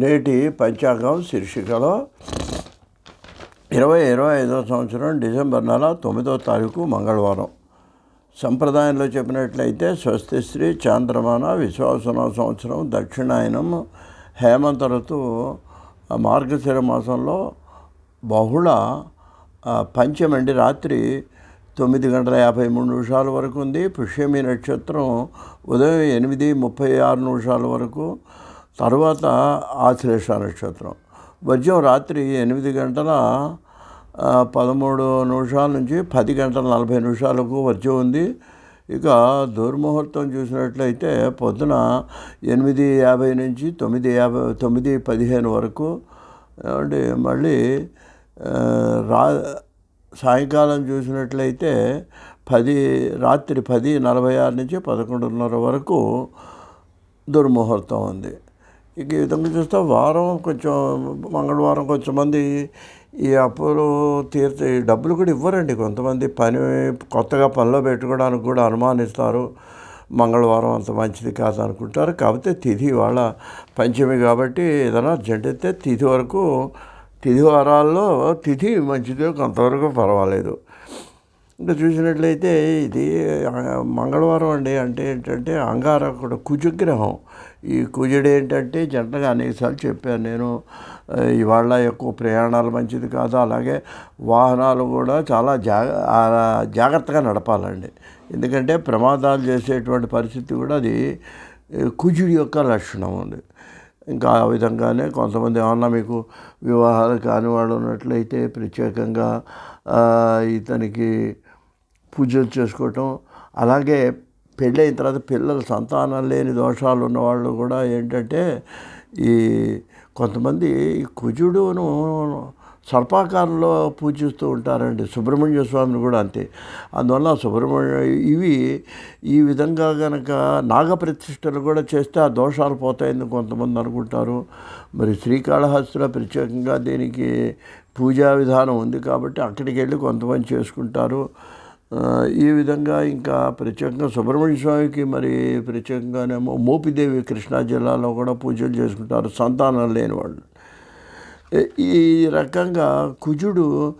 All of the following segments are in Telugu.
నేటి పంచాంగం శీర్షికలో ఇరవై ఇరవై ఐదో సంవత్సరం డిసెంబర్ నెల తొమ్మిదో తారీఖు మంగళవారం. సంప్రదాయంలో చెప్పినట్లయితే స్వస్తి శ్రీ చాంద్రమాన విశ్వాసన సంవత్సరం దక్షిణాయనం హేమంత ఋతువు మార్గశిర మాసంలో బహుళ పంచమండి రాత్రి తొమ్మిది గంటల యాభై మూడు నిమిషాల వరకు ఉంది. పుష్యమి నక్షత్రం ఉదయం ఎనిమిది ముప్పై ఆరు నిమిషాల వరకు తర్వాత ఆశ్లేష నక్షత్రం వర్జం రాత్రి ఎనిమిది గంటల పదమూడు నిమిషాల నుంచి పది గంటల నలభై నిమిషాలకు వర్జం ఉంది. ఇక దుర్ముహూర్తం చూసినట్లయితే పొద్దున ఎనిమిది యాభై నుంచి తొమ్మిది యాభై తొమ్మిది పదిహేను వరకు అంటే మళ్ళీ రా సాయంకాలం చూసినట్లయితే పది రాత్రి పది నలభై ఆరు నుంచి పదకొండున్నర వరకు దుర్ముహూర్తం ఉంది. ఈ విధంగా చూస్తే వారం కొంచెం మంగళవారం కొంచెం మంది ఈ అప్పులు తీర్చే డబ్బులు కూడా ఇవ్వరండి. కొంతమంది పని కొత్తగా పనిలో పెట్టుకోవడానికి కూడా అనుమానిస్తారు. మంగళవారం అంత మంచిది కాదు అనుకుంటారు కాకపోతే తిథి వాళ్ళ పంచమి కాబట్టి ఏదైనా అర్జెంట్ అయితే తిథి వరకు తిథి వారాల్లో తిథి మంచిది కొంతవరకు పర్వాలేదు. ఇంకా చూసినట్లయితే ఇది మంగళవారం అండి అంటే ఏంటంటే అంగారకుడు కుజగ్రహం. ఈ కుజుడు ఏంటంటే జంటగా అనేకసార్లు చెప్పాను నేను ఇవాళ ఎక్కువ ప్రయాణాలు మంచిది కాదు అలాగే వాహనాలు కూడా చాలా జాగ జాగ్రత్తగా నడపాలండి. ఎందుకంటే ప్రమాదాలు చేసేటువంటి పరిస్థితి కూడా అది కుజుడి యొక్క లక్షణం ఉంది ఇంకా ఆ విధంగానే కొంతమంది ఏమన్నా మీకు వివాహాలు కాని వాళ్ళు ఉన్నట్లయితే ప్రత్యేకంగా ఇతనికి పూజలు చేసుకోవటం. అలాగే పెళ్ళైన తర్వాత పిల్లలు సంతానం లేని దోషాలు ఉన్నవాళ్ళు కూడా ఏంటంటే ఈ కొంతమంది ఈ కుజుడును సర్పాకారంలో పూజిస్తూ ఉంటారండి. సుబ్రహ్మణ్య స్వామిని కూడా అంతే. అందువల్ల సుబ్రహ్మణ్య ఇవి ఈ విధంగా కనుక నాగప్రతిష్టలు కూడా చేస్తే ఆ దోషాలు పోతాయని కొంతమంది అనుకుంటారు. మరి శ్రీకాళహస్తిలో ప్రత్యేకంగా దీనికి పూజా విధానం ఉంది కాబట్టి అక్కడికి వెళ్ళి కొంతమంది చేసుకుంటారు. ఈ విధంగా ఇంకా ప్రత్యేకంగా సుబ్రహ్మణ్య స్వామికి మరి ప్రత్యేకంగానేమో మోపిదేవి కృష్ణా జిల్లాలో కూడా పూజలు చేసుకుంటారు. సంతానం లేని వాళ్ళు. ఈ- రకంగా కుజుడు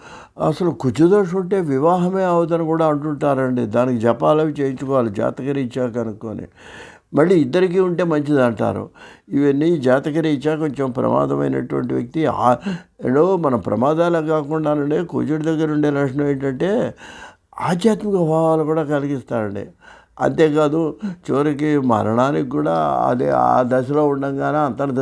అసలు కుజుదోషం ఉంటే వివాహమే అవదని కూడా అంటుంటారండి. దానికి జపాలు అవి చేయించుకోవాలి జాతకరీత్యా కనుక్కొని మళ్ళీ ఇద్దరికీ ఉంటే మంచిది అంటారు. ఇవన్నీ జాతకరీత్యా కొంచెం ప్రమాదమైనటువంటి వ్యక్తి. ఏడో మన ప్రమాదాలే కాకుండానండి కుజుడి దగ్గర ఉండే లక్షణం ఏంటంటే ఆధ్యాత్మిక భావాలు కూడా కలిగిస్తాడండి. అంతేకాదు చివరికి మరణానికి కూడా అదే ఆ దశలో ఉండగానే అంతర్దశ